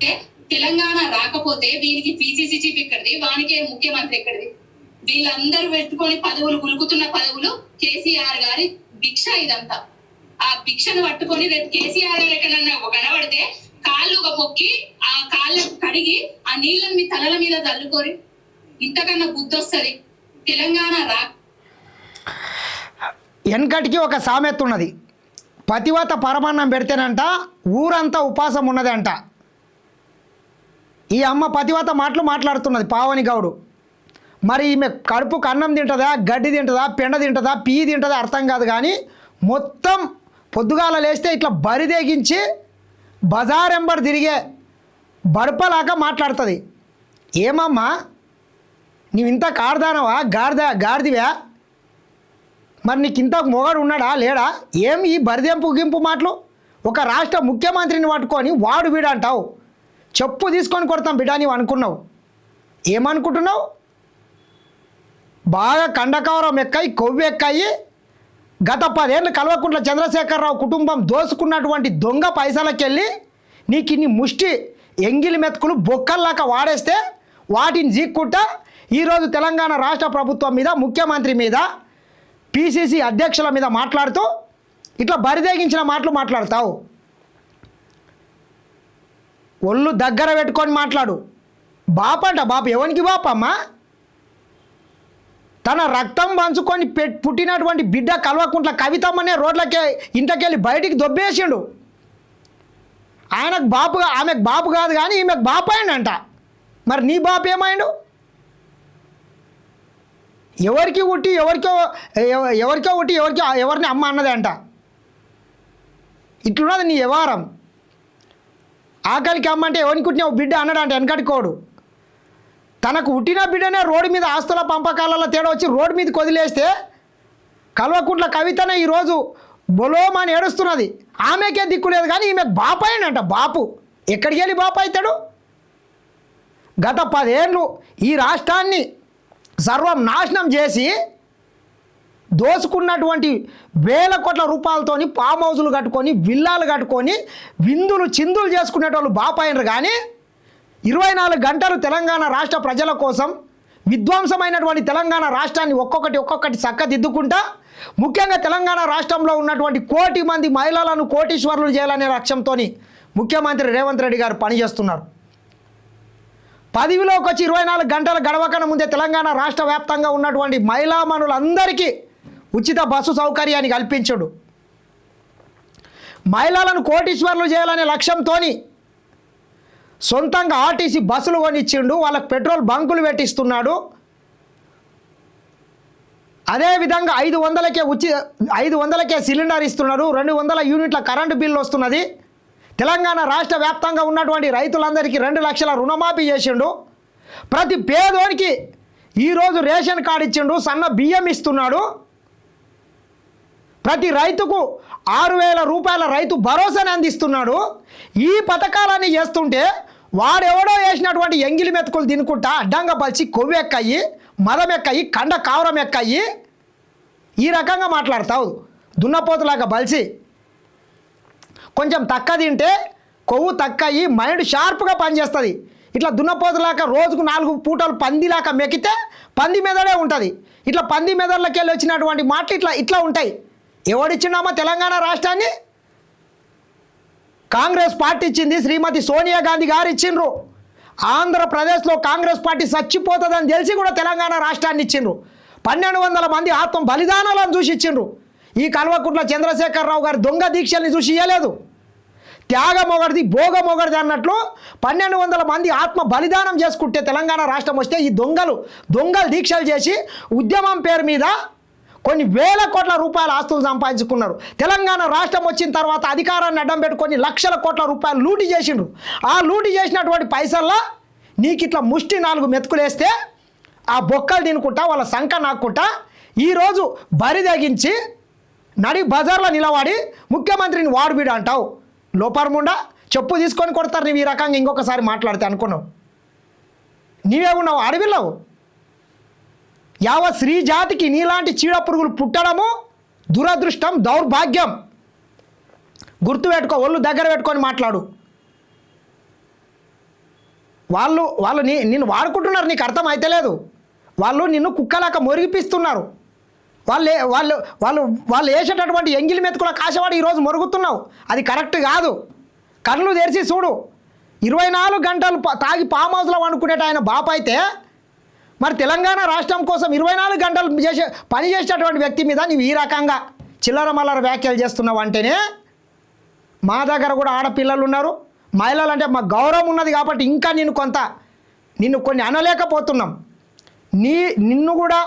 అంటే తెలంగాణ రాకపోతే వీనికి పిసిసి చీఫ్ ఎక్కడిది? వానికి ముఖ్యమంత్రి ఎక్కడిది? వీళ్ళందరూ పెట్టుకొని పదవులు గులుకుతున్న పదవులు కేసీఆర్ గారి భిక్ష ఇదంతా. ఆ భిక్షను పట్టుకొని రేపు కేసీఆర్ గారు ఎక్కడన్నా కనబడితే కాళ్ళు ఒక పొక్కి ఆ కాళ్ళు కడిగి ఆ నీళ్ళని మీ తలల మీద చల్లుకోరి ఇంతకన్నా బుద్ధొస్తుంది. తెలంగాణ రా వెనకటికి ఒక సామెత ఉన్నది. పతివత పరమాన్నం పెడితేనంట ఊరంతా ఉపాసం ఉన్నదంట. ఈ అమ్మ పతివత మాటలు మాట్లాడుతున్నది పావని గౌడు. మరి ఈమె కడుపు కన్నం తింటుందా గడ్డి తింటుందా పెండ తింటుందా పీ తింటుందా అర్థం కాదు కానీ మొత్తం పొద్దుగాల లేస్తే ఇట్లా బరిదేగించి బజారెంబడి తిరిగే బడపలాగా మాట్లాడుతుంది. ఏమమ్మా నీవు ఇంత కాడదానవా గాడిద గాడిదివా మరి నీకు ఇంత మొగడు ఉన్నాడా లేడా? ఏం ఈ బరిదెంపు గింపు మాటలు? ఒక రాష్ట్ర ముఖ్యమంత్రిని పట్టుకొని వాడు వీడు అంటావు చెప్పు తీసుకొని కొడతాం బిడ్డా నీవు అనుకున్నావు. ఏమనుకుంటున్నావు? బాగా కండకవరం ఎక్కాయి కొవ్వు ఎక్కాయి. గత పదేళ్ళు కల్వకుంట్ల చంద్రశేఖరరావు కుటుంబం దోసుకున్నటువంటి దొంగ పైసలకెళ్ళి నీకు ఇన్ని ముష్టి ఎంగిలి మెతుకులు బొక్కల్లాక వాడేస్తే వాటిని జీక్కుంటా ఈరోజు తెలంగాణ రాష్ట్ర ప్రభుత్వం మీద ముఖ్యమంత్రి మీద పిసిసి అధ్యక్షుల మీద మాట్లాడుతూ ఇట్లా బరిదేగించిన మాటలు మాట్లాడతావు. ఒళ్ళు దగ్గర పెట్టుకొని మాట్లాడు. బాపంట బాపు ఎవరికి బాపమ్మా? తన రక్తం పంచుకొని పెట్ పుట్టినటువంటి బిడ్డ కల్వకుంట్ల కవితమ్మనే రోడ్లకే ఇంటకెళ్ళి బయటికి దొబ్బేసిండు. ఆయనకు బాపుగా ఆమెకు బాపు కాదు కానీ ఈమెకు బాపు అయిండంట. మరి నీ బాపు ఏమైండు? ఎవరికి ఉట్టి ఎవరికో ఎవరికో ఉట్టి ఎవరికో ఎవరిని అమ్మ అన్నదే అంట ఇట్లున్నది నీ వ్యవహారం. ఆకలికి అమ్మంటే అంటే ఎవరికి పుట్టినావు బిడ్డ అన్నాడంట వెనకటికోడు తనకు పుట్టిన బిడ్డనే రోడ్డు మీద ఆస్తుల పంపకాలలో తేడా వచ్చి రోడ్డు మీద వదిలేస్తే కల్వకుంట్ల కవితనే ఈరోజు బొలోమని ఏడుస్తున్నది. ఆమెకే దిక్కు లేదు కానీ ఈమె బాపాయనంట బాపు. ఎక్కడికి వెళ్ళి బాపు అవుతాడు? గత పదేళ్ళు ఈ రాష్ట్రాన్ని సర్వం నాశనం చేసి దోసుకున్నటువంటి వేల కోట్ల రూపాయలతోని ఫామ్ హౌజులు కట్టుకొని విల్లాలు కట్టుకొని విందులు చిందులు చేసుకునేటోళ్ళు బాపాయినరు. కానీ ఇరవై నాలుగు గంటలు తెలంగాణ రాష్ట్ర ప్రజల కోసం విధ్వంసమైనటువంటి తెలంగాణ రాష్ట్రాన్ని ఒక్కొక్కటి ఒక్కొక్కటి చక్కదిద్దుకుంటా ముఖ్యంగా తెలంగాణ రాష్ట్రంలో ఉన్నటువంటి కోటి మంది మహిళలను కోటీశ్వరులు చేయాలనే లక్ష్యంతో ముఖ్యమంత్రి రేవంత్ రెడ్డి గారు పనిచేస్తున్నారు. పదవిలోకి వచ్చి ఇరవై నాలుగు గంటల గడవకన ముందే తెలంగాణ రాష్ట్ర వ్యాప్తంగా ఉన్నటువంటి మహిళామణులందరికీ ఉచిత బస్సు సౌకర్యాన్ని కల్పించడు. మహిళలను కోటీశ్వర్లు చేయాలనే లక్ష్యంతో సొంతంగా ఆర్టీసీ బస్సులు కొనిచ్చిండు వాళ్ళకి పెట్రోల్ బంకులు పెట్టిస్తున్నాడు. అదేవిధంగా ఐదు వందలకే ఉచి ఐదు వందలకే సిలిండర్ ఇస్తున్నాడు రెండు వందల యూనిట్ల కరెంటు బిల్లు వస్తున్నది. తెలంగాణ రాష్ట్ర వ్యాప్తంగా ఉన్నటువంటి రైతులందరికీ రెండు లక్షల రుణమాఫీ చేసిండు. ప్రతి పేదోనికి ఈరోజు రేషన్ కార్డు ఇచ్చిండు సన్న బియ్యం ఇస్తున్నాడు. ప్రతి రైతుకు ఆరు వేల రూపాయల రైతు భరోసాని అందిస్తున్నాడు. ఈ పథకాలన్నీ చేస్తుంటే వాడెవడో వేసినటువంటి ఎంగిలి మెతుకులు తినుకుంటా అడ్డంగా పలిచి కొవ్వు ఎక్కయి మదం ఎక్కయి కండ కావరం ఎక్కయి. ఈ రకంగా మాట్లాడతావు. దున్నపోతులాగా బలిసి కొంచెం తక్క తింటే కొవ్వు తక్కయి మైండ్ షార్ప్గా పనిచేస్తుంది. ఇట్లా దున్నపోతులాక రోజుకు నాలుగు పూటలు పందిలాక మెక్కితే పంది మెదడే ఉంటుంది. ఇట్లా పంది మెదళ్ళకెళ్ళి వచ్చినటువంటి మాటలు ఇట్లా ఇట్లా ఉంటాయి. ఎవడిచ్చిండమ్మా తెలంగాణ రాష్ట్రాన్ని? కాంగ్రెస్ పార్టీ ఇచ్చింది శ్రీమతి సోనియా గాంధీ గారు ఇచ్చిండ్రు. ఆంధ్రప్రదేశ్లో కాంగ్రెస్ పార్టీ చచ్చిపోతుందని తెలిసి కూడా తెలంగాణ రాష్ట్రాన్ని ఇచ్చిండ్రు. పన్నెండు వందల మంది ఆత్మ బలిదానాలను చూసి ఇచ్చిండ్రు. ఈ కల్వకుంట్ల చంద్రశేఖరరావు గారి దొంగ దీక్షల్ని చూసి ఇయ్యలేదు. త్యాగం ఒకటిది భోగం ఒకటిది అన్నట్లు పన్నెండు వందల మంది ఆత్మ బలిదానం చేసుకుంటే తెలంగాణ రాష్ట్రం వస్తే ఈ దొంగలు దొంగలు దీక్షలు చేసి ఉద్యమం పేరు మీద కొన్ని వేల కోట్ల రూపాయల ఆస్తులు సంపాదించుకున్నారు. తెలంగాణ రాష్ట్రం వచ్చిన తర్వాత అధికారాన్ని అడ్డం పెట్టుకొని లక్షల కోట్ల రూపాయలు లూటి చేసిండ్రు. ఆ లూటి చేసినటువంటి పైసల్లో నీకు ఇట్లా ముష్టి నాలుగు మెతుకులేస్తే ఆ బొక్కలు తినుకుంటా వాళ్ళ సంఖ నాక్కుంటా ఈరోజు బరి తెగించి నడి బజార్లో నిలబడి ముఖ్యమంత్రిని వాడుబీడు అంటావు. లోపరముండా చెప్పు తీసుకొని కొడతారు నీవు ఈ రకంగా ఇంకొకసారి మాట్లాడితే అనుకున్నావు. నీవే ఉన్నావు అడవిలో. యావత్ స్త్రీ జాతికి నీలాంటి చీడ పురుగులు పుట్టడము దురదృష్టం దౌర్భాగ్యం. గుర్తుపెట్టుకో ఒళ్ళు దగ్గర పెట్టుకొని మాట్లాడు. వాళ్ళు వాళ్ళు నీ నిన్ను వాడుకుంటున్నారు నీకు అర్థం అయితలేదు వాళ్ళు నిన్ను కుక్కలాక మురిగిపిస్తున్నారు. వాళ్ళు వాళ్ళు వాళ్ళు వాళ్ళు వేసేటటువంటి ఎంగిలి మెతుకుల కాశవాడి ఈరోజు మొరుగుతున్నావు. అది కరెక్ట్ కాదు. కళ్ళు తెరిచి చూడు. ఇరవై నాలుగు గంటలు తాగి పామ్ హౌస్లో వండుకునేట ఆయన బాప అయితే మరి తెలంగాణ రాష్ట్రం కోసం ఇరవై నాలుగు గంటలు చేసే పని చేసేటటువంటి వ్యక్తి మీద నువ్వు ఈ రకంగా చిల్లర మల్లర వ్యాఖ్యలు చేస్తున్నావు అంటేనే మా దగ్గర కూడా ఆడపిల్లలు ఉన్నారు. మహిళలు అంటే మా గౌరవం ఉన్నది కాబట్టి ఇంకా నేను కొంత నిన్ను కొన్ని అనలేకపోతున్నాం. నీ నిన్ను కూడా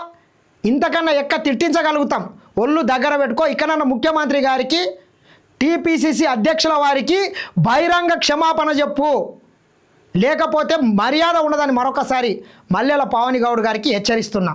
ఇంతకన్నా ఎక్క తిట్టించగలుగుతాం. ఒళ్ళు దగ్గర పెట్టుకో. ఇక్కడన్న ముఖ్యమంత్రి గారికి టీపీసీసీ అధ్యక్షుల వారికి బహిరంగ క్షమాపణ చెప్పు. లేకపోతే మర్యాద ఉండదని మరొకసారి మల్లెల పావని గౌడ్ గారికి హెచ్చరిస్తున్నా.